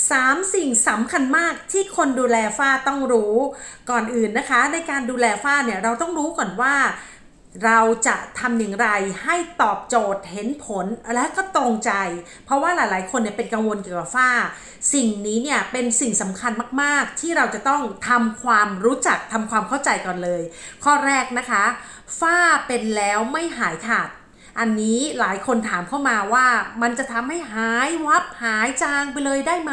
3 สิ่งสำคัญมากที่คนดูแลฝ้าต้องรู้ ก่อนอื่นนะคะ ในการดูแลฝ้าเนี่ยเราต้องรู้ก่อนว่า เราจะทำอย่างไรให้ตอบโจทย์เห็นผลและก็ตรงใจ เพราะว่าหลาย ๆ คนเนี่ยเป็นกังวลเกี่ยวกับฝ้า สิ่งนี้เนี่ยเป็นสิ่งสำคัญมาก ๆ ที่เราจะต้องทำความรู้จักทำความเข้าใจก่อนเลย ข้อแรกนะคะ ฝ้าเป็นแล้วไม่หายขาด อันนี้หลายคนถามเข้ามาว่ามันจะทำให้หายวับหายจางไปเลยได้ไหม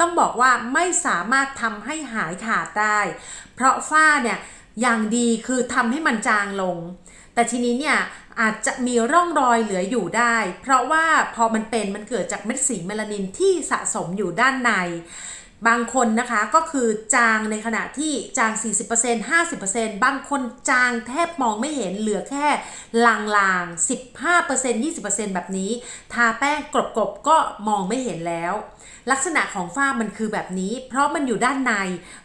ต้องบอกว่าไม่สามารถทำให้หายขาดได้ เพราะฝ้าเนี่ยอย่างดีคือทำให้มันจางลง แต่ทีนี้เนี่ยอาจจะมีร่องรอยเหลืออยู่ได้ เพราะว่าพอมันเป็นมันเกิดจากเม็ดสีเมลานินที่สะสมอยู่ด้านใน บางคนนะคะก็คือจางในขณะที่จาง 40% 50%บางคนจางแทบมองไม่เห็นเหลือแค่ลางๆ 15% 20%แบบนี้ ทาแป้งกรบๆก็มองไม่เห็นแล้ว ลักษณะของฝ้ามันคือแบบนี้ เพราะมันอยู่ด้านใน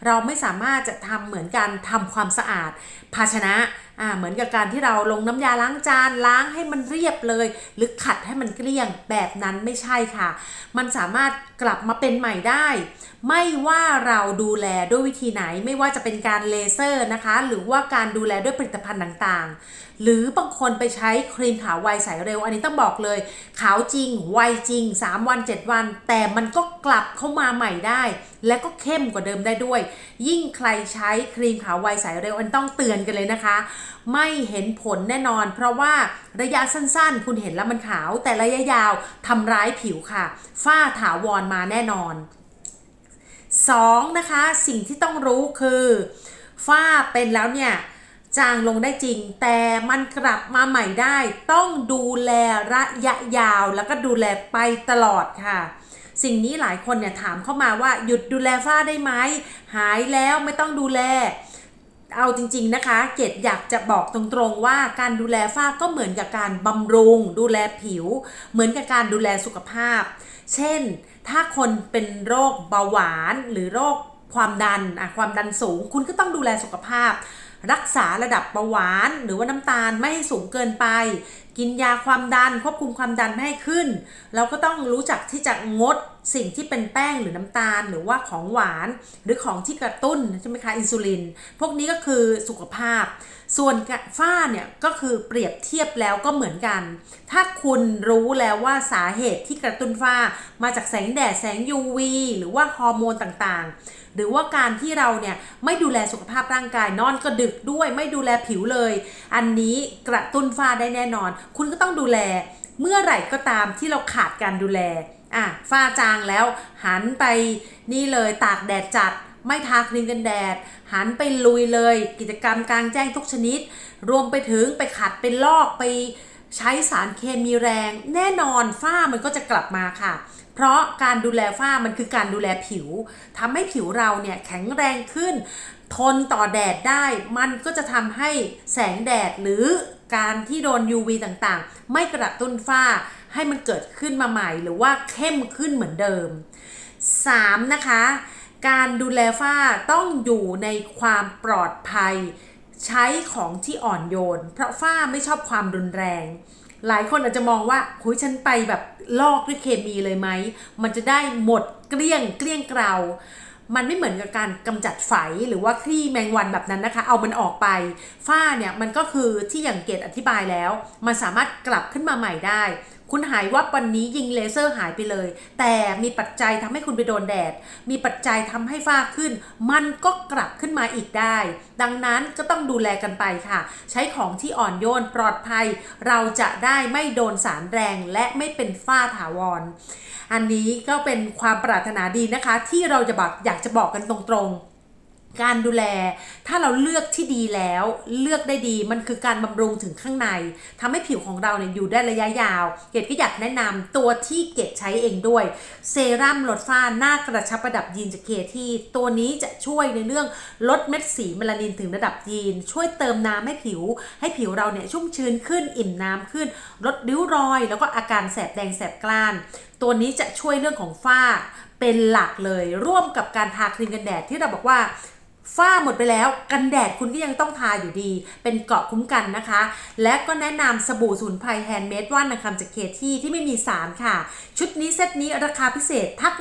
เราไม่สามารถจะทำเหมือนกันทำความสะอาด ภาชนะ อ่าเหมือนกับการที่เราลงน้ำยาล้างจานล้างให้มันเรียบเลย หรือขัดให้มันเกลี้ยงแบบนั้นไม่ใช่ค่ะ มันสามารถกลับมาเป็นใหม่ได้ ไม่ว่าเราดูแลด้วยวิธีไหน ไม่ว่าจะเป็นการเลเซอร์นะคะ หรือว่าการดูแลด้วยผลิตภัณฑ์ต่างๆ หรือบางคนไปใช้ครีมขาวไวใสเร็ว อันนี้ต้องบอกเลย ขาวจริงไวจริง 3 วัน 7 วัน แต่มันก็กลับเข้ามาใหม่ได้ และก็เข้มกว่าเดิมได้ด้วย ยิ่งใครใช้ครีมขาวไวใสเร็วอันต้องเตือนกันเลยนะคะ ไม่เห็นผลแน่นอน เพราะว่าระยะสั้นๆ คุณเห็นแล้วมันขาว แต่ระยะยาวทำร้ายผิวค่ะ ฝ้าถาวรมาแน่นอน 2. นะคะสิ่งที่ต้องรู้คือฝ้าเป็นแล้วเนี่ยจางลงได้จริง แต่มันกลับมาใหม่ได้ ต้องดูแลระยะยาวแล้วก็ดูแลไปตลอดค่ะ สิ่งนี้หลายคนเนี่ยถามเข้ามาว่าหยุดดูแลฝ้าได้ไหมหายแล้วไม่ต้องดูแล เอาจริงๆนะคะ เกดอยากจะบอกตรงๆว่าการดูแลฝ้าก็เหมือนกับการบำรุง ดูแลผิว เหมือนกับการดูแลสุขภาพ เช่น ถ้าคนเป็นโรคเบาหวานหรือโรคความดันอะความดันสูง คุณก็ต้องดูแลสุขภาพ รักษาระดับเบาหวาน หรือว่าน้ำตาลไม่ให้สูงเกินไป กินยาความดันควบคุมความดันไม่ให้ขึ้น เราก็ต้องรู้จักที่จะงดสิ่งที่เป็นแป้งหรือน้ำตาล หรือว่าของหวานหรือของที่กระตุ้นใช่ไหมคะอินซูลิน พวกนี้ก็คือสุขภาพ ส่วนฝ้าเนี่ยก็คือเปรียบเทียบแล้วก็เหมือนกัน ถ้าคุณรู้แล้วว่าสาเหตุที่กระตุ้นฝ้า มาจากแสงแดดแสง UV หรือว่าฮอร์โมนต่างๆ หรือว่าการที่เราเนี่ยไม่ดูแลสุขภาพร่างกายนอนก็ดึกด้วยไม่ดูแลผิวเลย อันนี้กระตุ้นฝ้าได้แน่นอนคุณก็ต้องดูแล เมื่อไหร่ก็ตามที่เราขาดการดูแลอะฝ้าจางแล้วหันไปนี่เลยตากแดดจัด ไม่ทาครีมกันแดด หันไปลุยเลย กิจกรรมกลางแจ้งทุกชนิด รวมไปถึงไปขัดไปลอกไป ใช้สารเคมีแรง แน่นอนฝ้ามันก็จะกลับมาค่ะ เพราะการดูแลฝ้ามันคือการดูแลผิวทำให้ผิวเราเนี่ยแข็งแรงขึ้น ทนต่อแดดได้ มันก็จะทำให้แสงแดดหรือการที่โดน UV ต่างๆ ไม่กระตุ้นฝ้าให้มันเกิดขึ้นมาใหม่ หรือว่าเข้มขึ้นเหมือนเดิม 3. นะคะ การดูแลฝ้าต้องอยู่ในความปลอดภัย ใช้ของที่อ่อนโยน เพราะฝ้าไม่ชอบความรุนแรง หลายคนอาจจะมองว่าคุยฉันไปแบบลอกด้วยเคมีเลยไหม มันจะได้หมดเกลี้ยงเกลี้ยงเกลา มันไม่เหมือนกับการกำจัดไฝหรือว่าคลี่แมงวันแบบนั้นนะคะ เอามันออกไป ฝ้าเนี่ยมันก็คือที่อย่างเกตอธิบายแล้ว มันสามารถกลับขึ้นมาใหม่ได้ คุณหายวับวันนี้ยิงเลเซอร์หายไปเลย แต่มีปัจจัยทำให้คุณไปโดนแดด มีปัจจัยทำให้ฝ้าขึ้น มันก็กลับขึ้นมาอีกได้ ดังนั้นก็ต้องดูแลกันไปค่ะ ใช้ของที่อ่อนโยนปลอดภัย เราจะได้ไม่โดนสารแรงและไม่เป็นฝ้าถาวร อันนี้ก็เป็นความปรารถนาดีนะคะ ที่เราจะบอกอยากจะบอกกันตรงๆ การดูแล ถ้าเราเลือกที่ดีแล้ว เลือกได้ดีมันคือการบำรุงถึงข้างในทำให้ผิวของเราเนี่ยอยู่ได้ระยะยาว เกดก็อยากแนะนำตัวที่เกดใช้เองด้วย เซรั่มลดฝ้าหน้ากระชับระดับยีนจากเคที่ตัวนี้จะช่วยในเรื่องลดเม็ดสีเมลานินถึงระดับยีน ช่วยเติมน้ำให้ผิว ให้ผิวเราเนี่ยชุ่มชื้นขึ้นอิ่มน้ำขึ้น ลดริ้วรอย แล้วก็อาการแสบแดงแสบกล้าน ตัวนี้จะช่วยเรื่องของฝ้าเป็นหลักเลย ร่วมกับการทาครีมกันแดดที่เราบอกว่า ฝ้าหมดไปแล้ว กันแดดคุณก็ยังต้องทาอยู่ดี เป็นเกราะคุ้มกันนะคะ และก็แนะนำสบู่สูนไพรแฮนด์เมดว่านนางคำจากเคที่ที่ไม่มีสารค่ะ ชุดนี้เซตนี้ราคาพิเศษทักมา